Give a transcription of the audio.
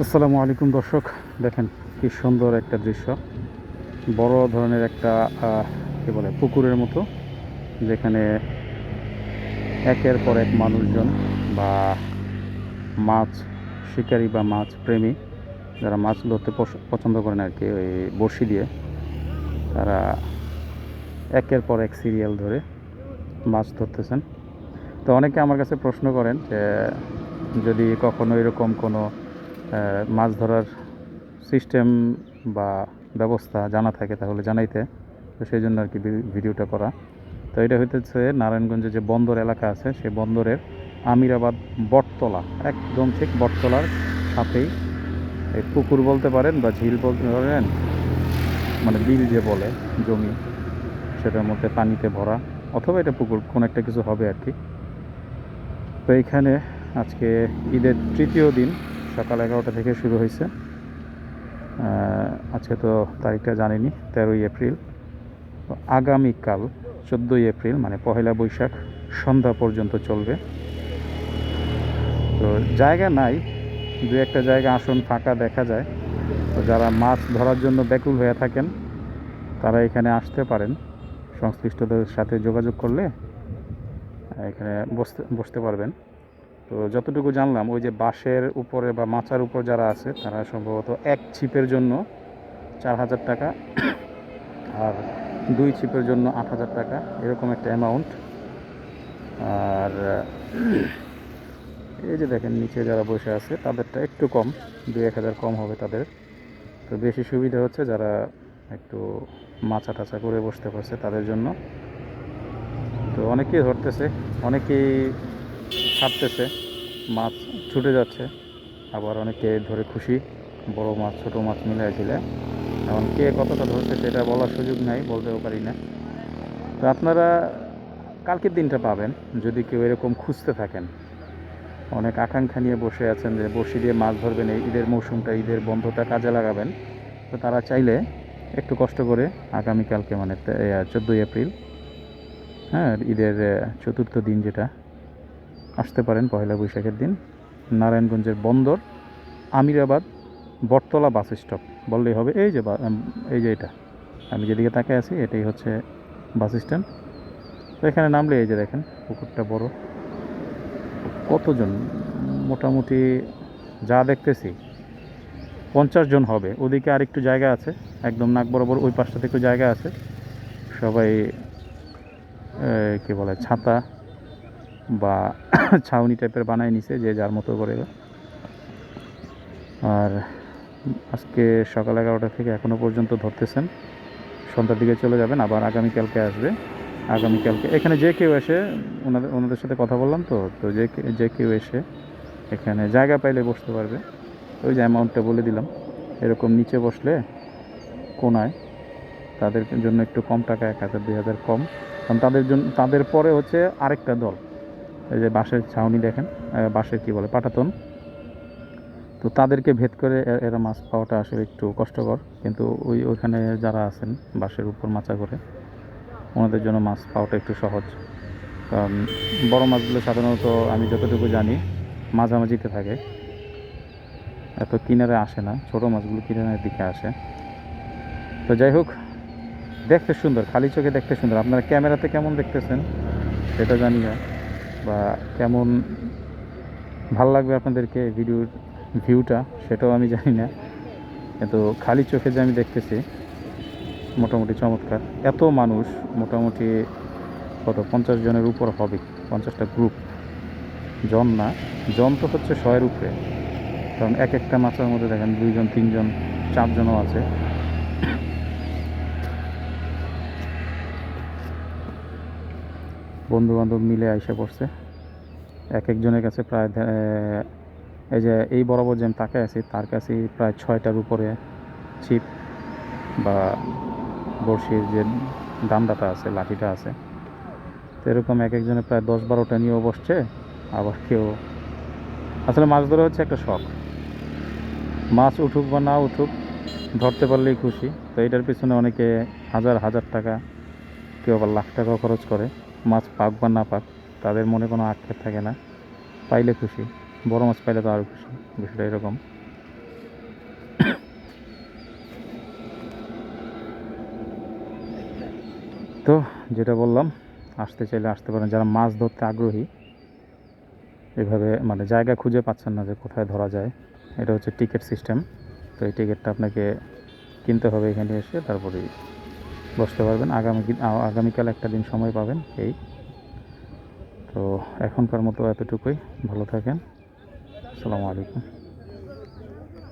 আসসালামু আলাইকুম দর্শক, দেখেন কি সুন্দর একটা দৃশ্য। বড় ধরনের একটা কি বলে, পুকুরের মতো, যেখানে একের পর এক মানুষজন বা মাছ শিকারী বা মাছ প্রেমী, যারা মাছ ধরতে পছ- পছন্দ করেন আর কি, ওই বড়শি দিয়ে, তারা একের পর এক সিরিয়াল ধরে মাছ ধরতেছেন। তো অনেকে আমার কাছে প্রশ্ন করেন যে, যদি কখনো এরকম কোনো মাছ ধরার সিস্টেম বা ব্যবস্থা জানা থাকে তাহলে জানাইতে। তো সেই জন্য আর কি ভিডিওটা করা। তো এটা হইতেছে নারায়ণগঞ্জে যে বন্দর এলাকা আছে, সেই বন্দরের আমিরাবাদ বটতলা, একদম ঠিক বটতলার সাথেই। এই পুকুর বলতে পারেন বা ঝিল বলতে পারেন মানে বিল যে বলে জমি, সেটার মধ্যে পানিতে ভরা, অথবা এটা পুকুর, কোন একটা কিছু হবে আর কি। তো এইখানে আজকে ঈদের তৃতীয় দিন। সকাল এগারোটা থেকে শুরু হয়েছে। আজকে তো তারিখটা জানিনি, তেরোই এপ্রিল। আগামীকাল চোদ্দোই এপ্রিল মানে পহেলা বৈশাখ, সন্ধ্যা পর্যন্ত চলবে। তো জায়গা নাই, দু একটা জায়গা আসন ফাঁকা দেখা যায়। তো যারা মাছ ধরার জন্য ব্যাকুল হয়ে থাকেন, তারা এখানে আসতে পারেন। সংশ্লিষ্টদের সাথে যোগাযোগ করলে এখানে বসতে বসতে পারবেন। তো যতটুকু জানলাম, ওই যে বাঁশের উপরে বা মাচার উপর যারা আছে, তারা সম্ভবত এক ছিপের জন্য চার হাজার টাকা আর দুই ছিপের জন্য আট হাজার টাকা, এরকম একটা অ্যামাউন্ট আর, এই যে দেখেন, নিচে যারা বসে আছে, তাদেরটা একটু কম, দুই এক হাজার কম হবে তাদের। তো বেশি সুবিধা হচ্ছে যারা একটু মাচা টাচা করে বসতে পারছে তাদের জন্য। তো অনেকেই ধরতেছে, অনেকেই ছাড়তেছে, মাছ ছুটে যাচ্ছে। আবার অনেকে ধরে খুশি, বড় মাছ, ছোট মাছ মিলাই দিলে। এখন কে কতটা ধরছে সেটা বলার সুযোগ নাই, বলতেও পারি না। তো আপনারা কালকের দিনটা পাবেন, যদি কেউ এরকম খুঁজতে থাকেন। অনেক আকাঙ্ক্ষা নিয়ে বসে আছেন যে বড়শি দিয়ে মাছ ধরবেন, এই ঈদের মৌসুমটা, ঈদের বন্ধটা কাজে লাগাবেন। তো তারা চাইলে একটু কষ্ট করে আগামীকালকে মানে চোদ্দোই এপ্রিল হ্যাঁ ঈদের চতুর্থ দিন যেটা আসতে পারেন পয়লা বৈশাখের দিন, নারায়ণগঞ্জের বন্দর, আমিরাবাদ, বটতলা বাস স্টপ। বললেই হবে, এই যে এই যে এটা। আমি যেদিকে তাকিয়ে আছি, এটাই হচ্ছে বাস স্ট্যান্ড। তো এখানে নামলে এই যে দেখেন, পুকুরটা বড়। কতজন? মোটামুটি যা দেখতেছি, পঞ্চাশ জন হবে। ওদিকে আর একটু জায়গা আছে, একদম নাক বরাবর ওই পাশটাতে একটু জায়গা আছে। সবাই কি বলে, ছাতা বা ছাউনি টাইপের বানায় নিছে যে যার মতো করে। আর আজকে সকাল এগারোটা থেকে এখনও পর্যন্ত ধরতেছেন। সন্ধ্যার দিকে চলে যাবেন, আবার আগামীকালকে আসবে। আগামীকালকে এখানে যে কেউ এসে, ওনাদের ওনাদের সাথে কথা বললাম তো তো যে যে কেউ এসে এখানে জায়গা পাইলে বসতে পারবে। ওই যে অ্যামাউন্টটা বলে দিলাম। এরকম নিচে বসলে কোনায় তাদের জন্য একটু কম টাকা, এক হাজার, দুই হাজার কম। কারণ তাদের জন্য তাদের পরে হচ্ছে আরেকটা দল। এই যে বাঁশের ছাউনি দেখেন বাঁশের কী বলে, পাটাতন। তো তাদেরকে ভেদ করে এরা মাছ পাওয়াটা আসলে একটু কষ্টকর, কিন্তু ওই, ওইখানে যারা আছেন বাঁশের উপর মাচা করে, ওনাদের জন্য মাছ পাওয়াটা একটু সহজ। কারণ বড় মাছগুলো সাধারণত আমি যতটুকু জানি, মাঝামাঝিতে থাকে। এত কিনারে আসে না, ছোট মাছগুলো কিনারের দিকে আসে। তো যাই হোক, দেখতে সুন্দর, খালি চোখে দেখতে সুন্দর। আপনারা ক্যামেরাতে কেমন দেখতেছেন, সেটা জানি না। বা কেমন ভালো লাগবে আপনাদেরকে ভিডিওর ভিউটা সেটাও আমি জানি না। কিন্তু খালি চোখে যে আমি দেখতেছি, মোটামুটি চমৎকার। এত মানুষ, মোটামুটি কত, পঞ্চাশ জনের উপর হবে, পঞ্চাশটা গ্রুপ জন না, জন তো হচ্ছে শয়ের উপরে। কারণ এক একটা মাছের মধ্যে দেখেন দুইজন, তিনজন, চারজনও আছে। বন্ধু বান্ধব মিলে আইসা পড়ছে। এক একজনের কাছে প্রায় এই যে এই বরাবর যে আমি তাকায় আছি, তার কাছে প্রায় ছয়টার উপরে ছিপ বা বড়শির যে ডান্ডাটা আছে, লাঠিটা আছে। এরকম এক একজনে প্রায় দশ বারোটা নিয়েও বসছে, আবার কেউ আসলে মাছ ধরা হচ্ছে একটা শখ। মাছ উঠুক বা না উঠুক, ধরতে পারলেই খুশি। তো এটার পিছনে অনেকে হাজার হাজার টাকা, কেউ আবার লাখ টাকাও খরচ করে। মাছ পাক বা না পাক, তাদের মনে কোনো আক্ষেপ থাকে না। পাইলে খুশি, বড় মাছ পাইলে তো আরও খুশি, বিষয়টা এরকম। তো যেটা বললাম, আসতে চাইলে আসতে পারেন। যারা মাছ ধরতে আগ্রহী, এভাবে মানে জায়গা খুঁজে পাচ্ছেন না যে কোথায় ধরা যায়, এটা হচ্ছে টিকিট সিস্টেম। তো এই টিকিটটা আপনাকে কিনতে হবে এখানে এসে তারপরে বসতে পারবেন। আগামী আগামীকাল একটা দিন সময় পাবেন এই। তো এখনকার মতো এতটুকুই। ভালো থাকেন। আসসালামু আলাইকুম।